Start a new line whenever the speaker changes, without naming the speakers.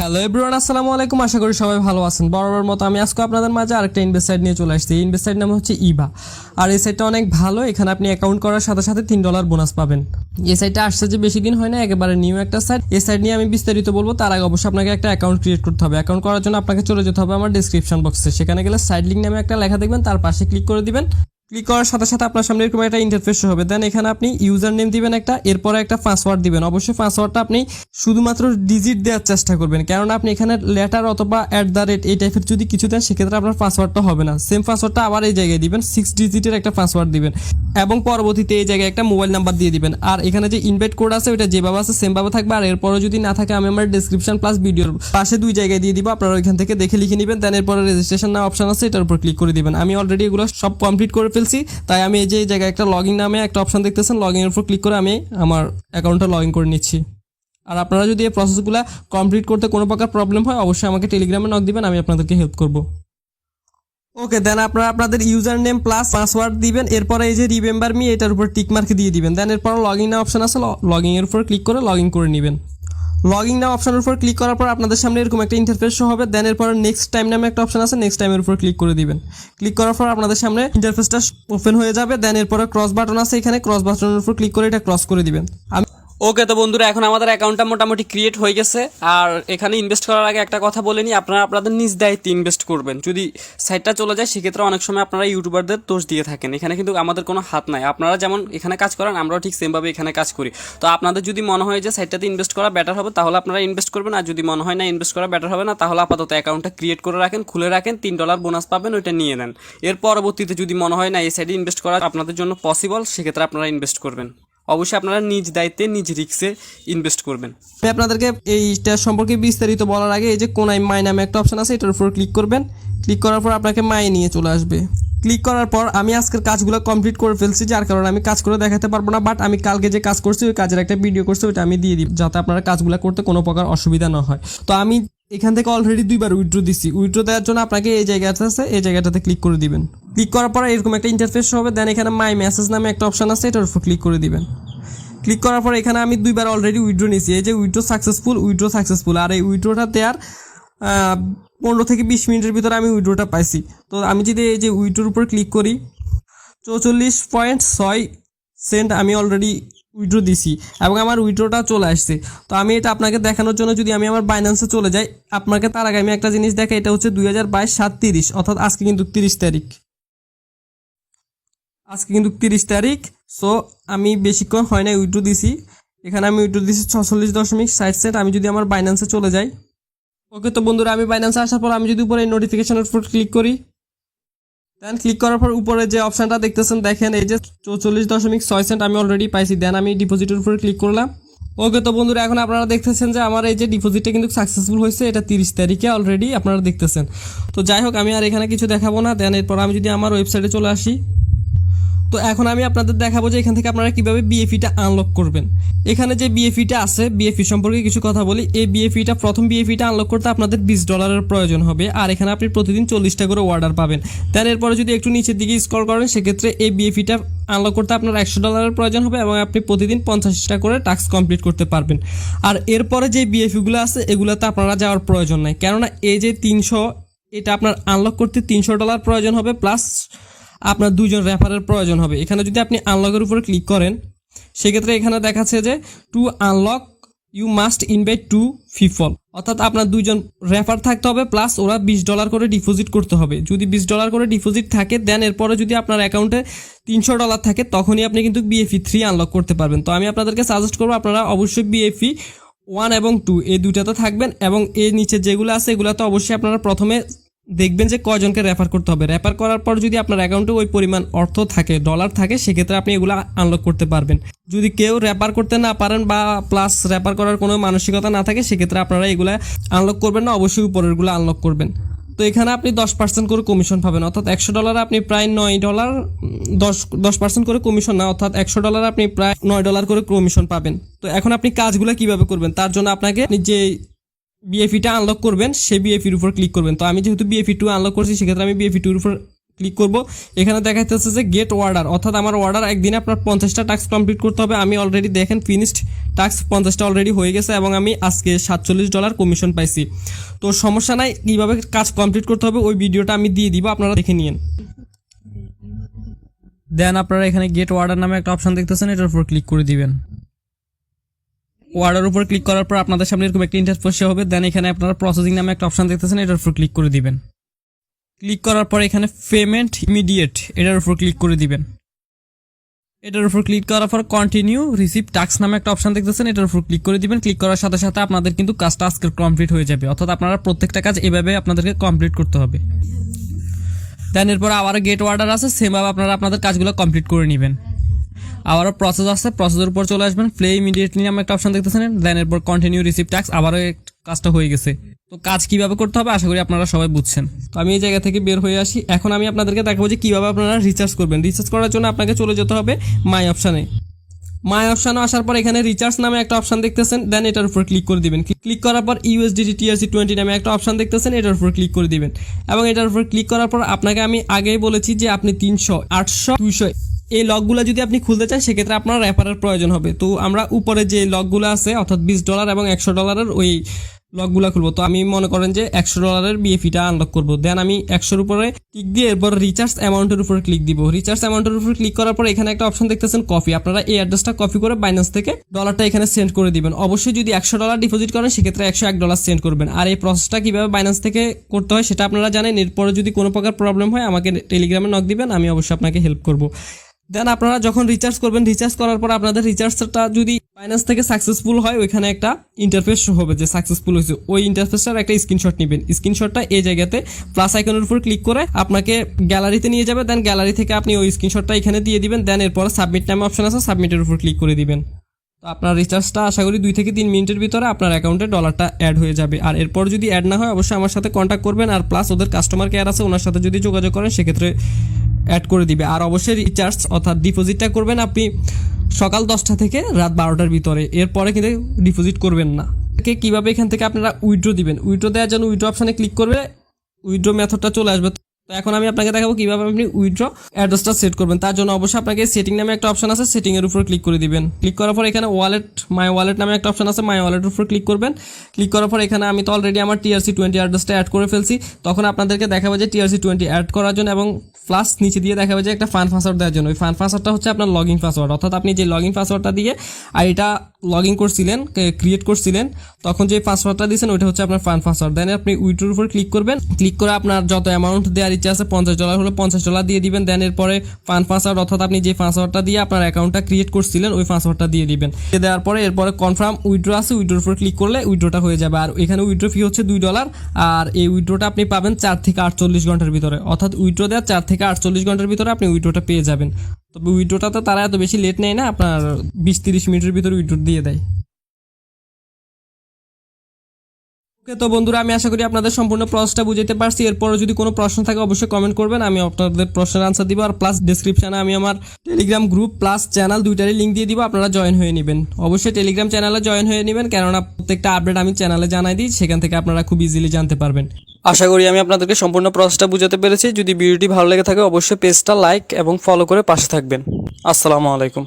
Hello everyone আসসালামু আলাইকুম। আশা করি সবাই ভালো আছেন। বরাবর মতো আমি আজকে আপনাদের মাঝে আরেকটা ইনভেস্ট নিয়ে চলে আসছি। ইনভেস্ট নাম হচ্ছে ইভা আর এই সাইটটা অনেক ভালো। এখানে আপনি অ্যাকাউন্ট করার সাথে সাথে তিন ডলার বোনাস পাবেন। এই সাইটটা আসছে যে বেশি দিন হয় না, একেবারে নিউ একটা সাইট এই সাইট নিয়ে আমি বিস্তারিত বলব। তার আগে অবশ্যই আপনাকে একটা অ্যাকাউন্ট ক্রিয়েট করতে হবে। অ্যাকাউন্ট করার জন্য আপনাকে চলে যেতে হবে আমার ডিসক্রিপশন বক্সে সেখানে গেলে সাইট লিঙ্ক নামে একটা লেখা দেখবেন। তার পাশে ক্লিক করে দিবেন। ক্লিক করার সাথে সাথে আপনার সামনে এরকম একটা ইন্টারফেস হবে। দেন এখানে আপনি ইউজার নেম দিবেন একটা, এরপরে একটা পাসওয়ার্ড দিবেন। অবশ্যই পাসওয়ার্ডটা আপনি শুধুমাত্র ডিজিট দেওয়ার চেষ্টা করবেন। কেননা আপনি এখানে লেটার অথবা অ্যাট দ্য রেট এই টাইপের যদি কিছু দেন, সেক্ষেত্রে আপনার পাসওয়ার্ডটা হবে না। সেম পাসওয়ার্ডটা আবার এই জায়গায় দিবেন সিক্স ডিজিটের একটা পাসওয়ার্ড দিবেন। এবং পরবর্তীতে এই জায়গায় একটা মোবাইল নাম্বার দিয়ে দিবেন। আর এখানে যে ইনভাইট কোড আছে ওটা যেভাবে আছে, সেমভাবে থাকবে। আর এরপরে যদি না থাকে, আমি আমার ডিসক্রিপশন প্লাস ভিডিওর পাশে দুই জায়গায় দিয়ে দিব। আপনারা ওইখান থেকে দেখে লিখে নেবেন। দেন এরপরে রেজিস্ট্রেশন না অপশন আছে, এটার উপর ক্লিক করে দিবেন। আমি অলরেডি এগুলো সব কমপ্লিট করে ফেলছি। তাই আমি এই যে এই জায়গায় একটা লগইন নামে একটা অপশন দেখতেছেন লগইনের উপর ক্লিক করে আমি আমার অ্যাকাউন্টটা লগ ইন করে নিচ্ছি। আর আপনারা যদি এই প্রসেসগুলো কমপ্লিট করতে কোনো প্রকার প্রবলেম হয়, অবশ্যই আমাকে টেলিগ্রামে নক দিবেন, আমি আপনাদেরকে হেল্প করব। ওকে দেন আপনারা আপনাদের ইউজার নেম প্লাস পাসওয়ার্ড দিবেন, এরপরে এই যে রিমেম্বার মি এটার উপর টিক মার্ক দিয়ে দিবেন। দেন এরপর লগ ইন অপশন আছে লগ ইন এর উপর ক্লিক করে লগ ইন করে নেবেন। লগ ইন নাম অপশনের উপর ক্লিক করার পর আপনাদের সামনে এরকম একটা ইন্টারফেস শো হবে দেন এরপর নেক্সট টাইম নামে একটা অপশন আছে নেক্সট টাইমের উপর ক্লিক করে দিবেন। ক্লিক করার পর আপনাদের সামনে ইন্টারফেসটা ওপেন হয়ে যাবে দেন এরপরে ক্রস বাটন আছে এখানে ক্রস বাটনের উপর ক্লিক করে এটা ক্রস করে দিবেন।
ওকে তো বন্ধুরা, এখন আমাদের অ্যাকাউন্টটা মোটামুটি ক্রিয়েট হয়ে গেছে। আর এখানে ইনভেস্ট করার আগে একটা কথা বলে নিই, আপনারা আপনাদের নিজ দায়িত্বে ইনভেস্ট করবেন। যদি সাইটটা চলে যায়, সেক্ষেত্রে অনেক সময় আপনারা ইউটিউবারদের দোষ দিয়ে থাকেন। এখানে কিন্তু আমাদের কোনো হাত নাই। আপনারা যেমন এখানে কাজ করেন, আমরাও ঠিক সেমভাবে এখানে কাজ করি। তো আপনাদের যদি মনে হয় যে সাইটটাতে ইনভেস্ট করা বেটার হবে, তাহলে আপনারা ইনভেস্ট করবেন। আর যদি মনে হয় না ইনভেস্ট করা বেটার হবে না, তাহলে আপাতত অ্যাকাউন্টটা ক্রিয়েট করে রাখেন, খুলে রাখেন, তিন ডলার বোনাস পাবেন, ওইটা নিয়ে নেন। এর পরবর্তীতে যদি মনে হয় না এই সাইডে ইনভেস্ট করা আপনাদের জন্য পসিবল সেক্ষেত্রে আপনারা ইনভেস্ট করবেন। অবশ্যই আপনারা নিজ দায়িত্বে নিজ রিক্সে ইনভেস্ট করবেন।
আপনাদেরকে এইটা সম্পর্কে বিস্তারিত বলার আগে এই যে কোনাই মাই নামে একটা অপশন আছে, এটার উপর ক্লিক করবেন। ক্লিক করার পর আপনাকে মাই নিয়ে চলে আসবে। ক্লিক করার পর আমি আজকের কাজগুলো কমপ্লিট করে ফেলছি, যার কারণে আমি কাজ করে দেখাতে পারব না বাট আমি কালকে যে কাজ করছি, ওই কাজের একটা ভিডিও করছি, ওইটা আমি দিয়ে দিই যাতে আপনারা কাজগুলো করতে কোনো প্রকার অসুবিধা না হয়। তো আমি এখান থেকে অলরেডি দুইবার উইথড্র দিছি। উইথড্র দেওয়ার জন্য আপনাকে এই জায়গাটা আছে, এই জায়গাটাতে ক্লিক করে দিবেন। ক্লিক করার পর এরকম একটা ইন্টারফেস হবে দেন এখানে মাই মেসেজ নামে একটা অপশন আছে, এটার উপর ক্লিক করে দিবেন। ক্লিক করার পর এখানে আমি দুইবার অলরেডি উইড্রো নিয়েছি। এই যে উইড্রো সাকসেসফুল উইড্রো সাকসেসফুল আর এই উইড্রোটা দেওয়ার পনেরো থেকে বিশ মিনিটের ভিতরে আমি উইড্রোটা পাইছি। তো আমি যদি এই যে উইড্রোর উপর ক্লিক করি, চৌচল্লিশ পয়েন্ট ছয় সেন্ট আমি অলরেডি উইড্রো দিছি এবং আমার উইড্রোটা চলে আসছে। তো আমি এটা আপনাকে দেখানোর জন্য যদি আমি আমার বাইন্যান্সে চলে যাই, আপনাকে তার আগে আমি একটা জিনিস দেখাই, এটা হচ্ছে দুই হাজার বাইশ সাত তিরিশ, অর্থাৎ আজকে কিন্তু তিরিশ তারিখ। আজকে কিন্তু তিরিশ তারিখ সো আমি বেশিক্ষণ হয় না উইড্রো দিছি। এখানে আমি উইড্রো দিছি ছচল্লিশ দশমিক ষাট সেন্ট আমি যদি আমার বাইন্যান্সে চলে যাই। ওকে তো বন্ধুরা, আমি বাইন্যান্সে আসার পর আমি যদি উপরে এই নোটিফিকেশনের উপর ক্লিক করি দেন ক্লিক করার পর উপরে যে অপশনটা দেখতেছেন, দেখেন এই যে চৌচল্লিশ দশমিক ছয় সেন্ট আমি অলরেডি পাইছি। দেন আমি ডিপোজিটের উপরে ক্লিক করলাম। ওকে তো বন্ধুরা, এখন আপনারা দেখতেছেন যে আমার এই যে ডিপোজিটটা কিন্তু সাকসেসফুল হয়েছে, এটা তিরিশ তারিখে অলরেডি আপনারা দেখতেছেন। তো যাই হোক, আমি আর এখানে কিছু দেখাবো না। দেন এরপর আমি যদি আমার ওয়েবসাইটে চলে আসি তো এখন আমি আপনাদের দেখাবো যে এখান থেকে আপনারা কীভাবে বিএফিটা আনলক করবেন। এখানে যে বিএফিটা আছে বিএফি সম্পর্কে কিছু কথা বলি। এই বিএফিটা প্রথম বিএফিটা আনলক করতে আপনাদের বিশ ডলারের প্রয়োজন হবে, আর এখানে আপনি প্রতিদিন চল্লিশটা করে অর্ডার পাবেন। দেন এরপরে যদি একটু নিচের দিকে স্কল করেন, সেক্ষেত্রে এই বিএফিটা আনলক করতে আপনার একশো ডলারের প্রয়োজন হবে এবং আপনি প্রতিদিন পঞ্চাশটা করে টাস্ক কমপ্লিট করতে পারবেন। আর এরপরে যে বিএফিগুলো আছে, এগুলোতে আপনারা যাওয়ার প্রয়োজন নাই। কেননা এই যে তিনশো, এটা আপনার আনলক করতে তিনশো ডলার প্রয়োজন হবে প্লাস আপনার দুইজন রেফারের প্রয়োজন হবে। এখানে যদি আপনি আনলকের উপরে ক্লিক করেন, সেক্ষেত্রে এখানে দেখাচ্ছে যে to unlock you must invite to people অর্থাৎ আপনার দুইজন রেফার থাকতে হবে প্লাস ওরা বিশ ডলার করে ডিপোজিট করতে হবে। যদি বিশ ডলার করে ডিপোজিট থাকে দেন এরপরে যদি আপনার অ্যাকাউন্টে তিনশো ডলার থাকে, তখনই আপনি কিন্তু বিএফি থ্রি আনলক করতে পারবেন। তো আমি আপনাদেরকে সাজেস্ট করব, আপনারা অবশ্যই বিএফি ওয়ান এবং টু এই দুইটাতে থাকবেন এবং এর নিচে যেগুলো আছে এগুলো তো অবশ্যই আপনারা প্রথমে দেখবেন যে কয়জনকে রেফার করতে হবে। রেফার করার পর যদি আপনার অ্যাকাউন্টে ওই পরিমাণ অর্থ থাকে ডলার থাকে, সেক্ষেত্রে আপনি এগুলো আনলক করতে পারবেন। যদি কেউ রেফার করতে না পারেন বা প্লাস রেফার করার কোনো মানসিকতা না থাকে, সেক্ষেত্রে আপনারা এগুলো আনলক করবেন না, অবশ্যই উপরেরগুলো আনলক করবেন। তো এখানে আপনি দশ পার্সেন্ট করে কমিশন পাবেন, অর্থাৎ একশো ডলার আপনি প্রায় নয় ডলার দশ দশ পার্সেন্ট করে কমিশন না, অর্থাৎ একশো ডলার আপনি প্রায় নয় ডলার করে কমিশন পাবেন। তো এখন আপনি কাজগুলো কীভাবে করবেন, তার জন্য আপনাকে আপনি যে বিএফিটা আনলক করবেন সেই বিএফির উপর ক্লিক করবেন। তো আমি যেহেতু বিএফি টু আনলক করছি, সেক্ষেত্রে আমি বিএফি টুর উপর ক্লিক করব। এখানে দেখা যাচ্ছে যে গেট অর্ডার অর্থাৎ আমার অর্ডার একদিনে আপনার পঞ্চাশটা টাস্ক কমপ্লিট করতে হবে। আমি অলরেডি দেখেন ফিনিশড টাস্ক পঞ্চাশটা অলরেডি হয়ে গেছে এবং আমি আজকে সাতচল্লিশ ডলার কমিশন পাইছি। তো সমস্যা নাই, কীভাবে কাজ কমপ্লিট করতে হবে, ওই ভিডিওটা আমি দিয়ে দিব, আপনারা দেখে নিন দেন আপনারা এখানে গেট অর্ডার নামে একটা অপশান দেখতেছেন, এটার উপর ক্লিক করে দিবেন। অর্ডার উপর ক্লিক করার পর আপনাদের সামনে এরকম একটা ইন্টারফেস শো হবে। দেন এখানে আপনারা প্রসেসিং নামে একটা অপশন দেখতেছেন, এটার উপর ক্লিক করে দিবেন। ক্লিক করার পর এখানে পেমেন্ট ইমিডিয়েট এটার উপর ক্লিক করে দিবেন। এটার উপর ক্লিক করার পর কন্টিনিউ রিসিভ টাক্স নামে একটা অপশন দেখতেছেন, এটার উপর ক্লিক করে দিবেন। ক্লিক করার সাথে সাথে আপনাদের কিন্তু কাজটা আজকে কমপ্লিট হয়ে যাবে। অর্থাৎ আপনারা প্রত্যেকটা কাজ এভাবে আপনাদেরকে কমপ্লিট করতে হবে। দেন এরপর আবারও গেট অর্ডার আছে সেমভাবে আপনারা আপনাদের কাজগুলো কমপ্লিট করে নেবেন। আবারও প্রসেস আছে প্রসেসের উপর চলে আসবেন। প্লে ইমিডিয়েটলি নামে একটা অপশন দেখতেছেন। দেন এরপর কন্টিনিউ রিসিভ ট্যাক্স আবারও কাজটা হয়ে গেছে। তো কাজ কীভাবে করতে হবে আশা করি আপনারা সবাই বুঝছেন। তো আমি এই জায়গা থেকে বের হয়ে আসি। এখন আমি আপনাদেরকে দেখাবো যে কীভাবে আপনারা রিচার্জ করবেন। রিচার্জ করার জন্য আপনাকে চলে যেতে হবে মাই অপশানে মাই অপশানে আসার পর এখানে রিচার্জ নামে একটা অপশান দেখতেছেন। দেন এটার উপর ক্লিক করে দিবেন। ক্লিক করার পর ইউএসডিটি টিআরসি টোয়েন্টি নামে একটা অপশন দেখতেছেন। এটার উপর ক্লিক করে দিবেন। এবং এটার উপর ক্লিক করার পর আপনাকে আমি আগেই বলেছি যে আপনি তিনশো, আটশো, দুইশো এই লকগুলো যদি আপনি খুলতে চান, সেক্ষেত্রে আপনার র্যাপারের প্রয়োজন হবে। তো আমরা উপরে যে লকগুলো আছে, অর্থাৎ বিশ ডলার এবং একশো ডলারের ওই লকগুলো খুলবো। তো আমি মনে করেন যে একশো ডলারের বিএফিটা আনলক করব। দেন আমি একশোর উপরে ক্লিক দিয়ে এরপর রিচার্জ অ্যামাউন্টের উপর ক্লিক দিব। রিচার্জ অ্যামাউন্টের উপর ক্লিক করার পর এখানে একটা অপশন দেখতেছেন কপি আপনারা এই অ্যাড্রেসটা কপি করে বাইন্যান্স থেকে ডলারটা এখানে সেন্ড করে দিবেন। অবশ্যই যদি একশো ডলার ডিপোজিট করেন, সেক্ষেত্রে একশো এক ডলার সেন্ড করবেন। আর এই প্রসেসটা কীভাবে বাইন্যান্স থেকে করতে হয়, সেটা আপনারা জানেন। এরপরে যদি কোনো প্রকার প্রবলেম হয়, আমাকে টেলিগ্রামে নক দিবেন। আমি অবশ্যই আপনাকে হেল্প করব। দেন আপনারা যখন রিচার্জ করবেন রিচার্জ করার পর আপনাদের রিচার্জটা যদি ফাইন্যান্স থেকে সাকসেসফুল হয়, ওইখানে একটা ইন্টারফেস হবে যে সাকসেসফুল হয়েছে। ওই ইন্টারফেসটার একটা স্ক্রিনশট নেবেন। স্ক্রিনশটটা এই জায়গাতে প্লাস আইকনের উপর ক্লিক করে আপনাকে গ্যালারিতে নিয়ে যাবে। দেন গ্যালারি থেকে আপনি ওই স্ক্রিনশটটা এখানে দিয়ে দিবেন। দেন এরপরে সাবমিট নামে অপশন আছে সাবমিটের উপর ক্লিক করে দিবেন। তো আপনার রিচার্জটা আশা করি দুই থেকে তিন মিনিটের ভিতরে আপনার অ্যাকাউন্টে ডলারটা অ্যাড হয়ে যাবে। আর এরপর যদি অ্যাড না হয়, অবশ্যই আমার সাথে কন্ট্যাক্ট করবেন। আর প্লাস ওদের কাস্টমার কেয়ার আছে, ওনার সাথে যদি যোগাযোগ করেন, সেক্ষেত্রে অ্যাড করে দিবে। আর অবশ্যই রিচার্জ অর্থাৎ ডিপোজিটটা করবেন আপনি সকাল দশটা থেকে রাত বারোটার ভিতরে। এরপরে কিন্তু ডিপোজিট করবেন না। কীভাবে এখান থেকে আপনারা উইড্রো দিবেন? উইড্রো দেওয়ার জন্য উইড্রো অপশানে ক্লিক করবে। উইড্রো মেথডটা চলে আসবে। তো এখন আমি আপনাকে দেখাবো কীভাবে আপনি উইড্রো অ্যাড্রেসটা সেট করবেন। তার জন্য অবশ্যই আপনাকে সেটিং নামে একটা অপশন আছে সেটিং এর উপর ক্লিক করে দিবেন। ক্লিক করার পর এখানে ওয়ালেট মাই ওয়ালেট নামে একটা অপশন আছে মাই ওয়ালেটের উপর ক্লিক করবেন। ক্লিক করার পর এখানে আমি তো অলরেডি আমার টিআরসি টোয়েন্টি অ্যাড্রেসটা অ্যাড করে ফেলছি। তখন আপনাদেরকে দেখাবো যে টিআরসি টোয়েন্টি অ্যাড করার জন্য এবং প্লাস নিচে দিয়ে দেখাবে যে একটা ফান পাসওয়ার্ড দেওয়ার জন্য। ওই ফান পাসওয়ার্ডটা হচ্ছে আপনার লগ ইন পাসওয়ার্ড অর্থাৎ আপনি যে লগ ইন পাসওয়ার্ডটা দিয়ে আইডিটা লগ ইন করছিলেন ক্রিয়েট করছিলেন, তখন যে পাসওয়ার্ডটা দিয়েছেন, ওইটা হচ্ছে আপনার ফান পাসওয়ার্ড দেন আপনি উইড্রোর উপর ক্লিক করবেন। ক্লিক করে আপনার যত অ্যামাউন্ট দেওয়ার ইচ্ছা আছে, পঞ্চাশ ডলার হলে পঞ্চাশ ডলার দিয়ে দিবেন দেন এরপরে ফান পাসওয়ার্ড অর্থাৎ আপনি যে পাসওয়ার্ডটা দিয়ে আপনার অ্যাকাউন্টটা ক্রিয়েট করছিলেন, ওই পাসওয়ার্ডটা দিয়ে দিবেন। দেওয়ার পরে এরপরে কনফার্ম উইড্রো আছে উইড্রোর উপর ক্লিক করলে উইড্রোটা হয়ে যাবে। আর এখানে উইড্রো ফি হচ্ছে দুই ডলার আর এই উইড্রোটা আপনি পাবেন চার থেকে আটচল্লিশ ঘণ্টার ভিতরে। অর্থাৎ উইড্রো দেওয়ার চার থেকে আটচল্লিশ ঘণ্টার ভিতরে আপনি উইড্রোটা পেয়ে যাবেন। তবে উইড্রোটা তো তারা এত বেশি লেট নেয় না, আপনার বিশ তিরিশ মিনিটের ভিতরে উইড্রো দিয়ে দেয়। তো বন্ধুরা, আমি আশা করি আপনাদের সম্পূর্ণ প্রসেসটা বুঝাতে পারছি। এরপরও যদি কোনো প্রশ্ন থাকে, অবশ্যই কমেন্ট করবেন। আমি আপনাদের প্রশ্নের আনসার দিব আর প্লাস ডিসক্রিপশনে আমি আমার টেলিগ্রাম গ্রুপ প্লাস চ্যানেল দুইটারই লিঙ্ক দিয়ে দিব, আপনারা জয়েন হয়ে নেবেন। অবশ্যই টেলিগ্রাম চ্যানেলে জয়েন হয়ে নেবেন, কেননা প্রত্যেকটা আপডেট আমি চ্যানেলে জানাই দিই, সেখান থেকে আপনারা খুব ইজিলি জানতে পারবেন।
আশা করি আমি আপনাদেরকে সম্পূর্ণ প্রসেসটা বুঝাতে পেরেছি। যদি ভিডিওটি ভালো লেগে থাকে, অবশ্যই পেজটা লাইক এবং ফলো করে পাশে থাকবেন। আসসালামু আলাইকুম।